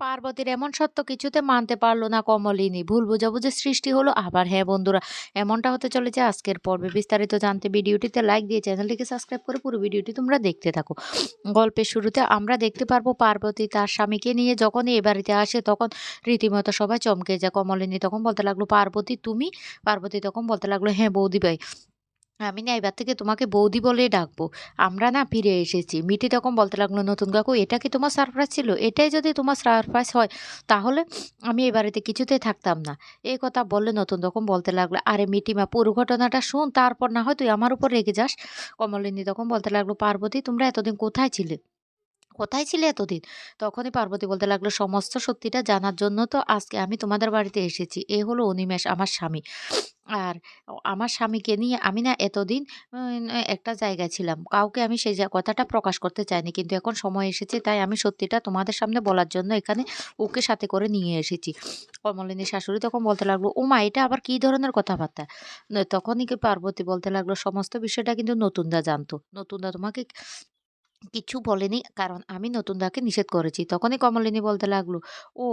পার্বতীর এমন সত্য কিছুতে মানতে পারল না কমলিনী। ভুল বোঝাবুঝির সৃষ্টি হলো আবার। হ্যাঁ বন্ধুরা, এমনটা হতে চলেছে আজকের পর্বে বিস্তারিত জানতে ভিডিওটিতে লাইক দিয়ে চ্যানেলটিকে সাবস্ক্রাইব করে পুরো ভিডিওটি তোমরা দেখতে থাকো। গল্পের শুরুতে আমরা দেখতে পারব পার্বতী তার স্বামীকে নিয়ে যখনই এ বাড়িতে আসে তখন রীতিমতো সবাই চমকে যায়। কমলিনী তখন বলতে লাগল, পার্বতী, তুমি? পার্বতী তখন বলতে লাগল হ্যাঁ বৌদি ভাই। আমি না এবার থেকে তোমাকে বৌদি বলে ডাকবো। আমরা না ফিরে এসেছি। মিটি তখন বলতে লাগল, নতুন কাকু, এটা কি তোমার সারপ্রাইজ ছিল? এটাই যদি তোমার সারপ্রাইজ হয়, তাহলে আমি এ বাড়িতে কিছুতেই থাকতাম না। এই কথা বললে নতুন তখন বলতে লাগল, আরে মিটিমা পুরো ঘটনাটা শোন, তারপর না হয় তুই আমার উপর রেগে যাস। কমলিনী তখন বলতে লাগল, পার্বতী, তোমরা এতদিন কোথায় ছিলে? কোথায় ছিলে এতদিন? তখনই পার্বতী বলতে লাগল, সমস্ত সত্যিটা জানার জন্য তো আজকে আমি তোমাদের বাড়িতে এসেছি। এ হলো অনিমেষ, আমার স্বামী। আর আমার স্বামীকে নিয়ে আমি না এতদিন একটা জায়গায় ছিলাম। কাউকে আমি সেই কথাটা প্রকাশ করতে চাইনি। কিন্তু এখন সময় এসেছে, তাই আমি সত্যিটা তোমাদের সামনে বলার জন্য এখানে ওকে সাথে করে নিয়ে এসেছি। কমলিনী শাশুড়ি তখন বলতে লাগল ও মা এটা আবার কি ধরনের কথাবার্তা? তখনই কি পার্বতী বলতে লাগল, সমস্ত বিষয়টা কিন্তু নতুনদা জানতো। নতুনদা তোমাকে কিছু বলেনি। কারণ আমি নতুন দাকে নিষেধ করেছি। তখনই কমলিনী বলতে লাগল, ও,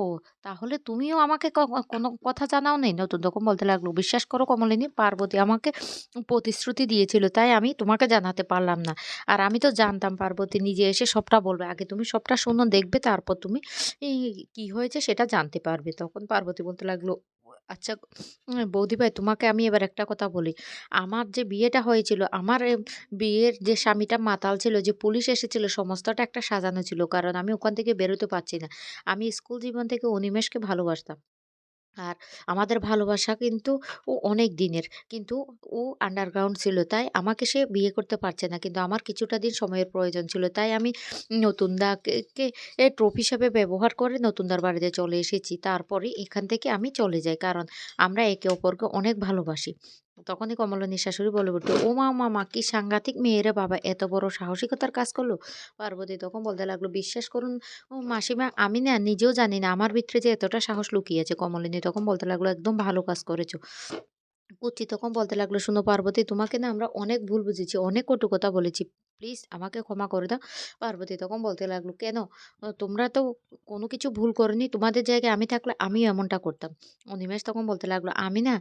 তাহলে তুমিও আমাকে কোনো কথা জানাও নেই নতুন তখন বলতে লাগল, বিশ্বাস করো কমলিনী, পার্বতী আমাকে প্রতিশ্রুতি দিয়েছিল, তাই আমি তোমাকে জানাতে পারলাম না। আর আমি তো জানতাম পার্বতী নিজে এসে সবটা বলবে। আগে তুমি সবটা শুনো, দেখবে, তারপর তুমি কি হয়েছে সেটা জানতে পারবে। তখন পার্বতী বলতে লাগল আচ্ছা বৌদিভাই বৌদি ভাই তোমাকে আমি এবার একটা কথা বলি। আমার যে বিয়েটা হয়েছিল, আমার বিয়ের যে স্বামীটা মাতাল ছিল, যে পুলিশ এসেছিল, সমস্তটা একটা সাজানো ছিল, কারণ আমি ওখান থেকে বেরোতে পারছি না। আমি স্কুল জীবন থেকে অনিমেষকে ভালোবাসতাম। আর আমাদের ভালোবাসা কিন্তু ও অনেক দিনের। কিন্তু ও আন্ডারগ্রাউন্ড ছিল, তাই আমাকে সে বিয়ে করতে পারছে না। কিন্তু আমার কিছুটা দিন সময়ের প্রয়োজন ছিল, তাই আমি নতুনদাকে ট্রফি হিসাবে ব্যবহার করে নতুনদার বাড়িতে চলে এসেছি। তারপরে এখান থেকে আমি চলে যাই, কারণ আমরা একে অপরকে অনেক ভালোবাসি। তখনই কমলনী শাশুড়ি বলে উঠতো ও মা মা, কি সাংঘাতিক মেয়েরা বাবা, এত বড় সাহসিকতার কাজ করল? পার্বতী তখন বলতে লাগল, বিশ্বাস করুন, ও মাসিমা, আমি না নিজেও জানি না, আমার ভিতরে যে এতটা সাহস লুকিয়েছে কমলিনী তখন বলতে লাগল, একদম ভালো কাজ করেছ। কুচি তখন বলতে লাগল, শুনো পার্বতী, তোমাকে না আমরা অনেক ভুল বুঝেছি, অনেক কটু কথা বলেছি প্লিজ আমাকে ক্ষমা করে দাও। পার্বতী তখন বলতে লাগল, কেন? তোমরা তো কোনো কিছু ভুল করনি। তোমাদের জায়গায় আমি থাকলে আমিও এমনটা করতাম। অনিমেষ তখন বলতে লাগল, আমি না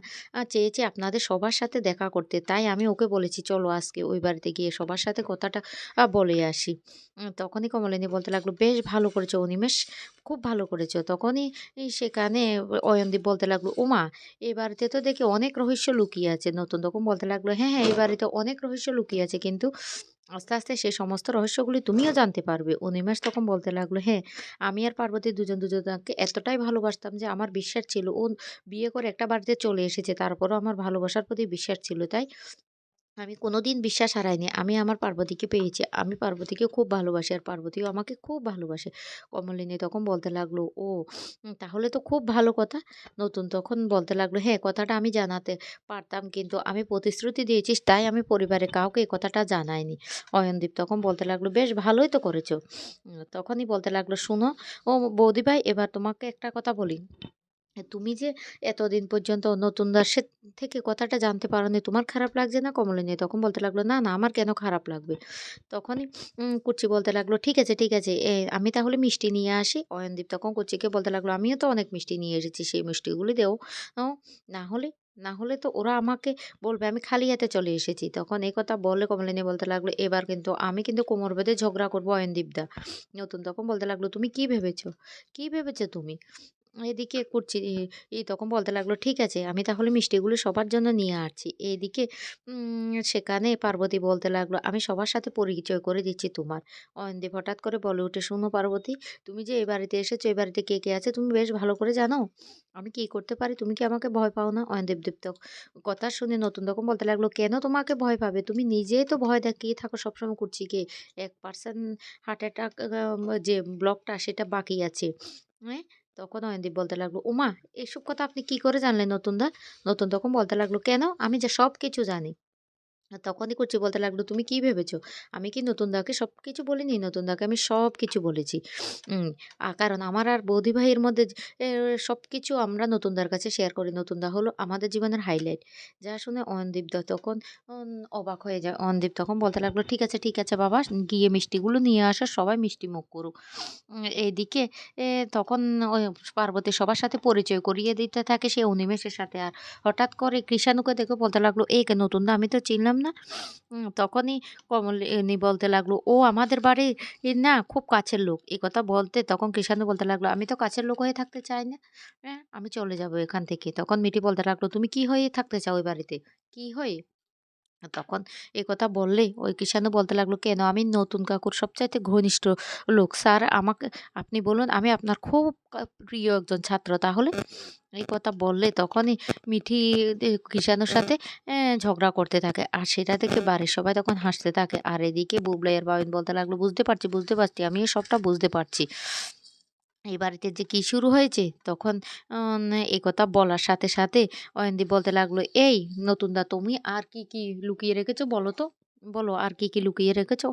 চেয়েছি আপনাদের সবার সাথে দেখা করতে। তাই আমি ওকে বলেছি, চলো আজকে ওই বাড়িতে গিয়ে সবার সাথে কথাটা বলে আসি। তখনই কমলিনী বলতে লাগল, বেশ ভালো করেছ অনিমেষ, খুব ভালো করেছ। তখনই সেখানে অয়নদীপ বলতে লাগল ওমা এই বাড়িতে তো দেখি অনেক রহস্য লুকিয়ে আছে। নতুন তখন বলতে লাগল হ্যাঁ হ্যাঁ এই বাড়িতে অনেক রহস্য লুকিয়ে আছে, কিন্তু আস্তে আস্তে সে সমস্ত রহস্যগুলি তুমিও জানতে পারবে। অনিমেষ তখন বলতে লাগল হ্যাঁ আমি আর পার্বতী দুজন দুজনকে এতটাই ভালোবাসতাম যে আমার বিশ্বাস ছিল ও বিয়ে করে একটা বাড়িতে চলে এসেছে, তারপরও আমার ভালোবাসার প্রতি বিশ্বাস ছিল, তাই আমি কোনোদিন বিশ্বাস হারাইনি। আমি আমার পার্বতীকে পেয়েছি। আমি পার্বতীকে খুব ভালোবাসি আর পার্বতীও আমাকে খুব ভালোবাসে। কমলিনী তখন বলতে লাগল, "ও! তাহলে তো খুব ভালো কথা।" নতুন তখন বলতে লাগল, "হ্যাঁ, কথাটা আমি জানাতে পারতাম কিন্তু আমি প্রতিশ্রুতি দিয়েছিস তাই আমি পরিবারের কাউকে এই কথাটা জানাইনি।" অয়নদীপ তখন বলতে লাগল, "বেশ ভালোই তো করেছ।" তখনই বলতে লাগল, "শোনো, ও বৌদি ভাই এবার তোমাকে একটা কথা বলি।" তুমি যে এতদিন পর্যন্ত নতুনদার সে থেকে কথাটা জানতে পারো নি তোমার খারাপ লাগছে না? কমলিনী তখন বলতে লাগল, "না, না আমার কেন খারাপ লাগবে?" তখনই কুচি বলতে লাগল, "ঠিক আছে, ঠিক আছে। আমি তাহলে মিষ্টি নিয়ে আসি।" অয়নদীপ তখন কুচিকে বলতে লাগল, "আমিও তো অনেক মিষ্টি নিয়ে এসেছি। সেই মিষ্টিগুলি দেও। না হলে না হলে তো ওরা আমাকে বলবে আমি খালি হাতে চলে এসেছি।" তখন এই কথা বলে কমলিনী বলতে লাগল, "এবার কিন্তু আমি কিন্তু কোমর বেঁধে ঝগড়া করব অয়নদীপদা।" নতুন তখন বলতে লাগল, "তুমি কি ভেবেছো? কি ভেবেছো তুমি?" এদিকে করছি ই ই তখন বলতে লাগল, "ঠিক আছে, আমি তাহলে মিষ্টিগুলো সবার জন্য নিয়ে আসছি।" এইদিকে সেখানে পার্বতী বলতে লাগল, "আমি সবার সাথে পরিচয় করে দিচ্ছি তোমার।" অয়নদীপ হঠাৎ করে বলে ওঠে, "শোনো পার্বতী, তুমি যে এই বাড়িতে এসেছ, এই বাড়িতে কে, কে আছে তুমি বেশ ভালো করে জানো? আমি কি করতে পারি? তুমি কি আমাকে ভয় পাও না?" অয়নদীপ দীপ তখ কথা শুনে নতুন তখন বলতে লাগল, "কেন তোমাকে ভয় পাবে? তুমি নিজেই তো ভয় দেখিয়ে থাকো সবসময় কুটছিকে। 1% হার্ট অ্যাটাক যে ব্লকটা সেটা বাকি আছে। হ্যাঁ?" তখন অয়নদীপ বলতে লাগল, উমা এসব কথা আপনি কি করে জানলেন নতুনদা?" নতুন তখন বলতে লাগল, "কেন? আমি যে সব কিছু জানি।" তখনই করছি বলতে লাগল, "তুমি কি ভেবেছো? আমি কি নতুন দাকে সব কিছু বলিনি? নতুন দাকে আমি সব কিছু বলেছি। কারণ আমার আর বৌদি ভাইয়ের মধ্যে সব কিছু আমরা নতুনদার কাছে শেয়ার করি। নতুন দা হলো আমাদের জীবনের হাইলাইট।" যা শুনে অয়নদীপ দ তখন অবাক হয়ে যায়। অয়নদীপ তখন বলতে লাগল, "ঠিক আছে, ঠিক আছে বাবা, গিয়ে মিষ্টিগুলো নিয়ে আসা সবাই মিষ্টি মুখ করুক।" এদিকে তখন পার্বতী সবার সাথে পরিচয় করিয়ে দিতে থাকে সে অনিমেষের সাথে। আর হঠাৎ করে কৃষাণুকে দেখে বলতে লাগল, "এ কে নতুনদা? আমি তো চিনলাম না।" উম তখনই কমলিনী বলতে লাগল, "ও আমাদের বাড়ি না খুব কাছের লোক।" এ কথা বলতে তখন কৃষাণ বলতে লাগল, "আমি তো কাছের লোক হয়ে থাকতে চাই না। হ্যাঁ, আমি চলে যাব এখান থেকে।" তখন মিটি বলতে লাগল, "তুমি কি হয়ে থাকতে চাও ওই বাড়িতে? কি হয়ে?" তখন এ কথা বললে ওই কৃষাণু বলতে লাগল, "কেন? আমি নতুন কাকুর সবচাইতে ঘনিষ্ঠ লোক। স্যার আমাকে আপনি বলুন আমি আপনার খুব প্রিয় একজন ছাত্র তাহলে?" এই কথা বললে তখনই মিঠি দে কৃষাণুর সাথে ঝগড়া করতে থাকে। আর সেটা থেকে বাড়ির সবাই তখন হাসতে থাকে। আর এদিকে বুবলাই আর বাবিন বলতে লাগল, "বুঝতে পারছি, বুঝতে পারছি। আমিও সবটা বুঝতে পারছি। এই বাড়িতে যে কি শুরু হয়েছে?" তখন এ কথা বলার সাথে, সাথে অয়নদীপ বলতে লাগল, "এই নতুনদা তুমি আর কি, কি লুকিয়ে রেখেছো বলো তো? বলো আর কি, কি লুকিয়ে রেখেছো?"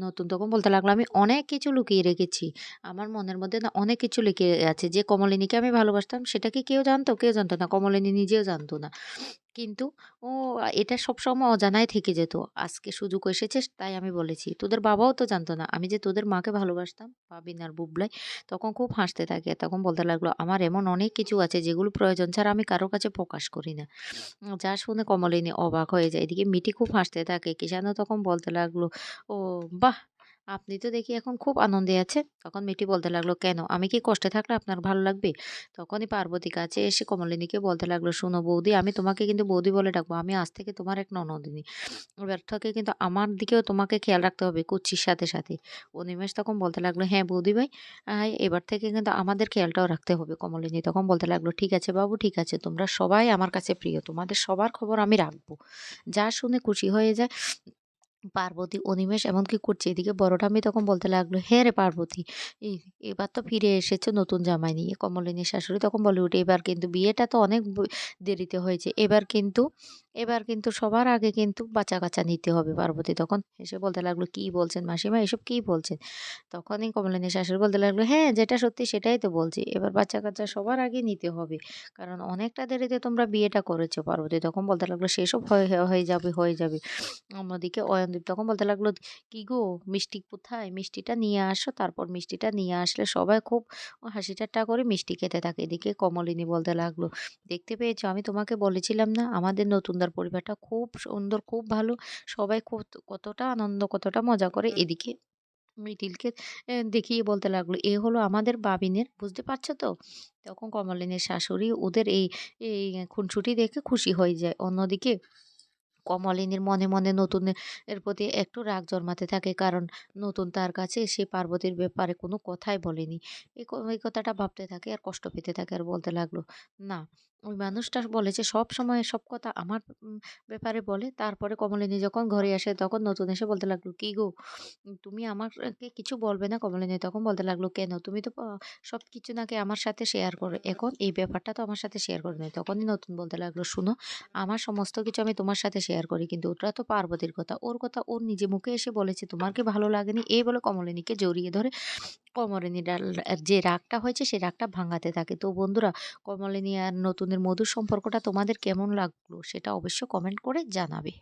নতুন তখন বলতে লাগল, "আমি অনেক কিছু লুকিয়ে রেখেছি। আমার মনের মধ্যে না অনেক কিছু লুকিয়ে আছে। যে কমলিনীকে আমি ভালোবাসতাম সেটা কি কেউ জানতো? কেউ জানতো না। কমলিনী নিজেও জানতো না। কিন্তু ও এটা সবসময় অজানায় থেকে যেত। আজকে সুযোগ এসেছে তাই আমি বলেছি। তোদের বাবাও তো জানতো না আমি যে তোদের মাকে ভালোবাসতাম।" বাবিন আর বুবলাই তখন খুব হাসতে থাকে। তখন বলতে লাগল, "আমার এমন অনেক কিছু আছে যেগুলো প্রয়োজন ছাড়া আমি কারও কাছে প্রকাশ করি না।" যা শুনে কমলিনী অবাক হয়ে যায়। এদিকে মিটি খুব হাসতে থাকে। কিষানও তখন বলতে লাগল, "ও বাহ! আপনি তো দেখি এখন খুব আনন্দে আছেন।" তখন মেয়েটি বলতে লাগল, "কেন? আমি কি কষ্টে থাকলে আপনার ভালো লাগবে?" তখনই পার্বতী কাছে এসে কমলিনীকে বলতে লাগল, "শোনো বৌদি আমি তোমাকে কিন্তু বৌদি বলে ডাকবো। আমি আজ থেকে তোমার এক ননদিনী। ব্যর্থকে কিন্তু আমার দিকেও তোমাকে খেয়াল রাখতে হবে কুচির সাথে, সাথে।" অনিমেষ তখন বলতে লাগল, "হ্যাঁ বৌদি ভাই, এবার থেকে কিন্তু আমাদের খেয়ালটাও রাখতে হবে।" কমলিনী তখন বলতে লাগল, "ঠিক আছে বাবু, ঠিক আছে। তোমরা সবাই আমার কাছে প্রিয়। তোমাদের সবার খবর আমি রাখব।" যা শুনে খুশি হয়ে যায় পার্বতী, অনিমেষ এমনকি করছে। এদিকে বড় ঠাম্মি তখন বলতে লাগল, "হ্যাঁ রে পার্বতী, এবার তো ফিরে এসেছ নতুন জামাই নিয়ে।" কমলিনীর শাশুড়ি তখন বলে ওঠে, "এবার কিন্তু বিয়েটা তো অনেক দেরিতে হয়েছে। এবার কিন্তু এবার কিন্তু সবার আগে কিন্তু বাচ্চা-কাচ্চা নিতে হবে।" পার্বতী তখন এসে বলতে লাগল, "কি বলছেন মাসিমা? এসব কি বলছেন?" তখনই কমলিনীর শাশুড়ি বলতে লাগল, "হ্যাঁ, যেটা সত্যি সেটাই তো বলছি। এবার বাচ্চা-কাচ্চা সবার আগে নিতে হবে। কারণ অনেকটা দেরিতে তোমরা বিয়েটা করেছ।" পার্বতী তখন বলতে লাগল, "সেসব হয়ে হয়ে যাবে, হয়ে যাবে।" অন্যদিকে অয়নদীপ তখন বলতে লাগল, "কি গো মিষ্টি কোথায়? মিষ্টিটা নিয়ে আসো।" তারপর মিষ্টিটা নিয়ে আসলে সবাই খুব হাসি ঠাট্টা করে মিষ্টি খেতে থাকে। এদিকে কমলিনী বলতে লাগল, "দেখতে পেয়েছ? আমি তোমাকে বলেছিলাম না আমাদের নতুনদার পরিবারটা খুব সুন্দর, খুব ভালো। সবাই খুব কতটা আনন্দ, কতটা মজা করে।" এদিকে মিঠিলকে এ দেখিয়ে বলতে লাগল, "এ হলো আমাদের বাবিনের, বুঝতে পারছ তো?" তখন কমলিনীর শাশুড়ি ওদের এই এই খুনসুটি দেখে খুশি হয়ে যায়। অন্যদিকে কমলিনীর মনে, মনে নতুনের প্রতি একটু রাগ জন্মাতে থাকে। কারণ নতুন তার কাছে সে পার্বতীর ব্যাপারে কোনো কথাই বলেনি। এই কথাটা ভাবতে থাকে আর কষ্ট পেতে থাকে আর বলতে লাগল, "না, ওই মানুষটা বলেছে সবসময় সব কথা আমার ব্যাপারে বলে।" তারপরে কমলিনী যখন ঘরে আসে তখন নতুন এসে বলতে লাগল, "কি গো তুমি আমাকে কিছু বলবে না?" কমলিনী তখন বলতে লাগল, "কেন? তুমি তো সব কিছু নাকি আমার সাথে শেয়ার করো। এখন এই ব্যাপারটা তো আমার সাথে শেয়ার করে নাই।" তখনই নতুন বলতে লাগল, "শুনো আমার সমস্ত কিছু আমি তোমার সাথে শেয়ার করি। কিন্তু ওটা তো পার্বতীর কথা। ওর কথা ওর নিজে মুখে এসে বলেছে, তোমার কি ভালো লাগেনি?" এই বলে কমলিনীকে জড়িয়ে ধরে কমলিনীর যে রাগটা হয়েছে সেই রাগটা ভাঙাতে থাকে। তো বন্ধুরা কমলিনী আর নতুনের মধুর সম্পর্কটা তোমাদের কেমন লাগল, সেটা অবশ্য কমেন্ট করে জানাবে।